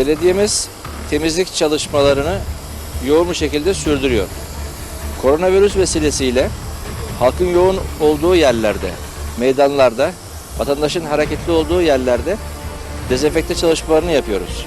Belediyemiz temizlik çalışmalarını yoğun bir şekilde sürdürüyor. Koronavirüs vesilesiyle halkın yoğun olduğu yerlerde, meydanlarda, vatandaşın hareketli olduğu yerlerde dezenfekte çalışmalarını yapıyoruz.